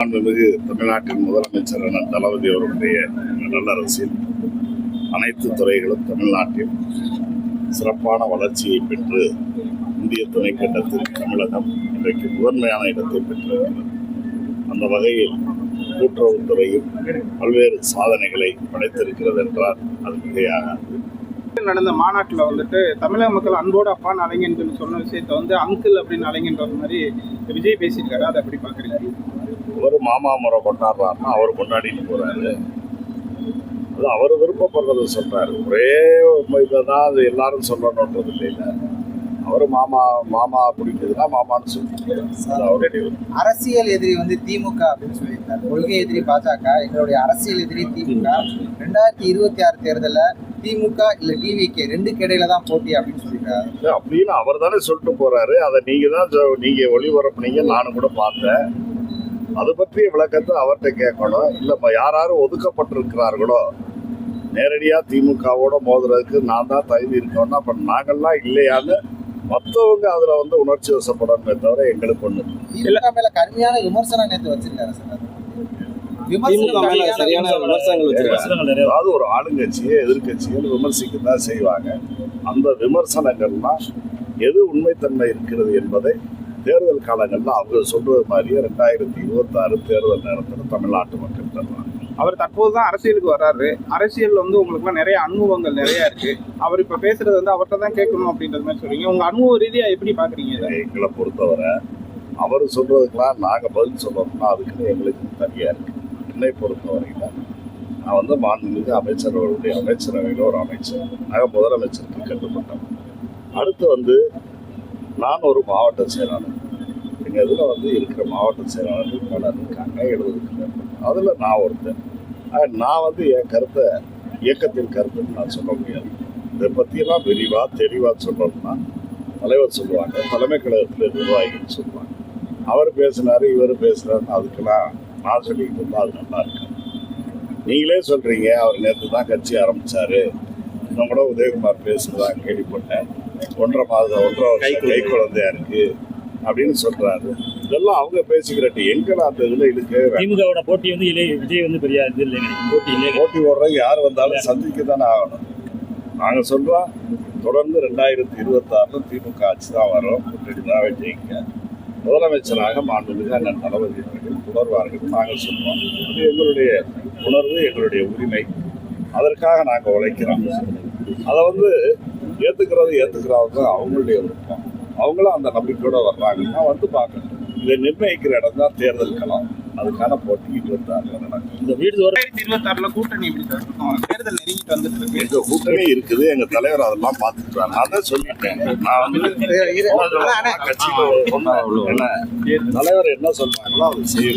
மாண்புமிகு தமிழ்நாட்டின் முதலமைச்சர் அண்ணன் தளபதி அவர்களுடைய நல்லரசில் அனைத்து துறைகளும் தமிழ்நாட்டில் சிறப்பான வளர்ச்சியை பெற்று இந்திய துணைக்கண்டத்தில் தமிழகம் இன்றைக்கு முதன்மையான இடத்தை பெற்றிருக்கிறது. அந்த வகையில் கூட்டுறவுத்துறையும் பல்வேறு சாதனைகளை படைத்திருக்கிறது என்றால் அது மிகையாகாது நடந்த மாநாட்டில் வந்துட்டு தமிழக மக்கள் அன்போடு அப்பான்னு அலைங்கன்னு சொல்லி சொன்ன விஷயத்தை வந்து அங்கிள் அப்படின்னு அலைங்கன்ற மாதிரி விஜய் பேசியிருக்காரு. அதை எப்படி பார்க்குறீங்க? ஒரு மாமா முறை கொண்டாடுறாருன்னா அவர் கொண்டாடிட்டு போறாரு. அது அவர் விருப்பப்படுறத சொல்றாரு. ஒரே இதை தான் அது எல்லாரும் சொல்லணுன்றது இல்லை. அவர் மாமா மாமா பிடிக்குதுன்னா மாமான்னு விருப்பம். அரசியல் எதிரி வந்து திமுக அப்படின்னு சொல்லியிருக்காரு. கொள்கை எதிரி பாஜக எங்களுடைய அரசியல் எதிரி திமுக. ரெண்டாயிரத்தி இருபத்தி ஆறு தேர்தலில் திமுக இல்ல டிவிகே ரெண்டுக்கு இடையில தான் போட்டி அப்படின்னு சொல்லியிருக்காரு. அப்படின்னு அவர் தானே சொல்லிட்டு போறாரு. அதை நீங்க தான் நீங்க ஒளிபரப்புனீங்க நானும் கூட பார்த்தேன். அது பற்றிய விளக்கத்தை அவர்கிட்ட கேட்கணும். இல்ல யார் யாரும் ஒதுக்கப்பட்டிருக்கிறார்களோ நேரடியா திமுகவோட மோதுறதுக்கு நான் தான் தகுதி இருக்கோம்னா அப்ப நாங்கள்லாம் இல்லையான்னு மற்றவங்க அதுல வந்து உணர்ச்சி வசப்படணுமே தவிர எங்களுக்கு ஒண்ணு திமுக மேல கடுமையான விமர்சனம் நேற்று வச்சிருக்காரு சார். திமுக மேல சரியான விமர்சனங்கள் வச்சிருக்காங்க அதாவது ஒரு ஆளுங்கட்சியை எதிர்க்கட்சிகள் விமர்சிக்க தான் செய்வாங்க. அந்த விமர்சனங்கள்லாம் எது உண்மைத்தன்மை இருக்கிறது என்பதை தேர்தல் காலங்களில் அவங்க சொல்றது மாதிரியே ரெண்டாயிரத்தி இருபத்தாறு தேர்தல் நேரத்தில் தமிழ்நாட்டு மக்கள் தருவாங்க. அவர் தற்போது தான் அரசியலுக்கு வர்றாரு. அரசியல் வந்து உங்களுக்குலாம் நிறைய அனுபவங்கள் நிறைய இருக்கு. அவர் இப்ப பேசுறது வந்து அவர்கிட்ட தான் கேட்கணும் அப்படின்றது மாதிரி சொல்றீங்க. உங்க அனுபவ ரீதியா எப்படி பாக்குறீங்க எங்களை பொறுத்தவரை அவர் சொல்றதுக்கெல்லாம் நாங்கள் பதில் சொல்லணும்னா அதுக்குன்னு எங்களுக்கு தனியாக இருக்கு. என்னை பொறுத்தவரையில் நான் வந்து மாண்புமிகு அமைச்சர்களுடைய அமைச்சரவையில் ஒரு அமைச்சர் நாங்கள் முதலமைச்சருக்கு கட்டுப்பட்டோம் அடுத்து வந்து நான் ஒரு மாவட்ட செயலாளர். எங்கள் இதில் வந்து இருக்கிற மாவட்ட செயலாளர்கள் பலர் இருக்காங்க எழுபதுக்கு மேற்பட்ட. அதில் நான் ஒருத்தன். நான் வந்து என் கருத்தை இயக்கத்தின் கருத்துன்னு நான் சொல்ல முடியாது. இதை பற்றியெல்லாம் விரிவாக தெளிவாக சொல்லணும்னா தலைவர் சொல்லுவாங்க தலைமை கழகத்தில் நிர்வாகிகள் சொல்லுவாங்க. அவர் பேசினார் இவர் பேசுகிறார் அதுக்கெல்லாம் நான் சொல்லிக்கிட்டு இருந்தால் அது நல்லா இருக்கு நீங்களே சொல்கிறீங்க அவர் நேற்று தான் கட்சி ஆரம்பித்தார் இன்னும் கூட உதயகுமார் பேசுறதா கேள்விப்பட்டேன். ஒன்றரை மாதம் ஒன்றரை வருஷம் கை குழந்தையா இருக்கு அப்படின்னு சொல்றாரு. இதெல்லாம் அவங்க பேசிக்கிறட்டு எங்கடா அந்த இதுல வேண்டாம். திமுகவோட போட்டி வந்து இளைய விஜய் வந்து பெரிய இது இல்லைங்க. போட்டி இல்லைங்க. போட்டி போடுறவங்க யார் வந்தாலும் சந்திக்க தானே ஆகணும். நாங்கள் சொல்கிறோம் தொடர்ந்து ரெண்டாயிரத்தி இருபத்தாறுல திமுக ஆட்சி தான் வரும். கூட்டணி தான் வெற்றிங்க முதலமைச்சராக மாண்புமிகு அண்ணன் தளபதி அவர்கள் தொடர்வார்கள். நாங்கள் சொல்றோம். அது எங்களுடைய உணர்வு எங்களுடைய உரிமை. அதற்காக நாங்கள் உழைக்கிறோம். அதை வந்து ஏற்றுக்கிறது ஏற்றுக்கிறாங்க அவங்களுடைய விருப்பம். அவங்களும் அந்த நம்பிக்கையோட வர்றாங்கன்னா வந்து பார்க்கணும் இதை நிர்ணயிக்கிற இடம் தான் தேர்தல் களம். அதுக்கான போட்டி இருபத்தாறுல நடக்கும் இந்த வீடு தோற இருபத்தி ஆறுல கூட்டணி தேர்தல் நெருங்கிட்டு வந்துட்டு இருக்கு. எங்க கூட்டணி இருக்குது எங்க தலைவர் அதெல்லாம் பார்த்துக்கிறாங்க நான் தான் சொல்லிட்டேன். நான் வந்து கட்சியில தலைவர் என்ன சொல்றாங்களோ அதை செய்ய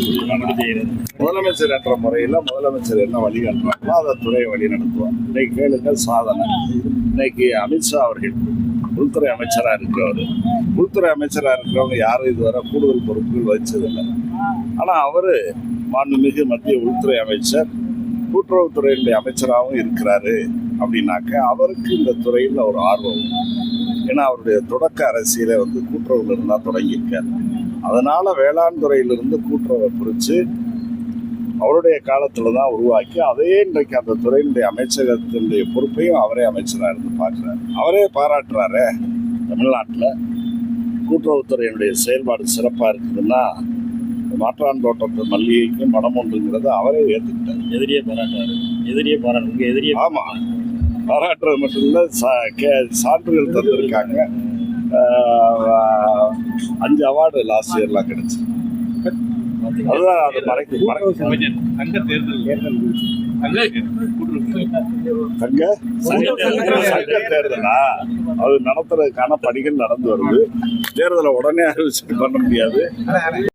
முதலமைச்சர் என்ற முறையில முதலமைச்சர் என்ன வழி காட்டுறாங்களோ அதை துறையை வழி நடத்துவோம் இன்னைக்கு கேளுங்க சாதனை. இன்னைக்கு அமித்ஷா அவர்கள் உள்துறை அமைச்சரா இருக்கிறவர். உள்துறை அமைச்சரா இருக்கிறவங்க யாரும் இதுவரை கூடுதல் பொறுப்புகள் வச்சதில்லை ஆனா அவரு மாண்புமிகு மத்திய உள்துறை அமைச்சர் கூட்டுறவுத்துறையினுடைய அமைச்சராகவும் இருக்கிறாரு அப்படின்னாக்க அவருக்கு இந்த துறையில் ஒரு ஆர்வம். ஏன்னா அவருடைய தொடக்க அரசியலை வந்து கூட்டுறவுல இருந்தால் தொடங்கியிருக்கார். அதனால் வேளாண் துறையிலிருந்து கூட்டுறவை பிரித்து அவருடைய காலத்தில் தான் உருவாக்கி அதே இன்றைக்கு அந்த துறையினுடைய அமைச்சகத்தினுடைய பொறுப்பையும் அவரே அமைச்சராக இருந்து பார்க்குறாரு. அவரே பாராட்டுறாரு தமிழ்நாட்டில். கூட்டுறவுத்துறையினுடைய செயல்பாடு சிறப்பாக இருக்குதுன்னா மாற்றான் தோட்டத்து மல்லிகைக்கு மனம் உண்டுங்கிறத அவரே ஏற்றுக்கிட்டார் எதிரியே பாராட்டுறாரு எதிரியே பாராட்டு உங்க எதிரியே ஆமா. பாராட்டுறது மட்டும் இல்ல சா- கே- சான்றிதழ் தந்திருக்காங்க. அஞ்சு அவார்டு லாஸ்ட் இயர்லாம் கிடைச்சு. அதுதான் அது மறைக்க மறைக்க தங்க? தேர்தல். தங்க சங்க தேர்தலா? அது நடத்துறதுக்கான பணிகள் நடந்து வருது. தேர்தலை உடனே அறிவிச்சுட்டு பண்ண முடியாது.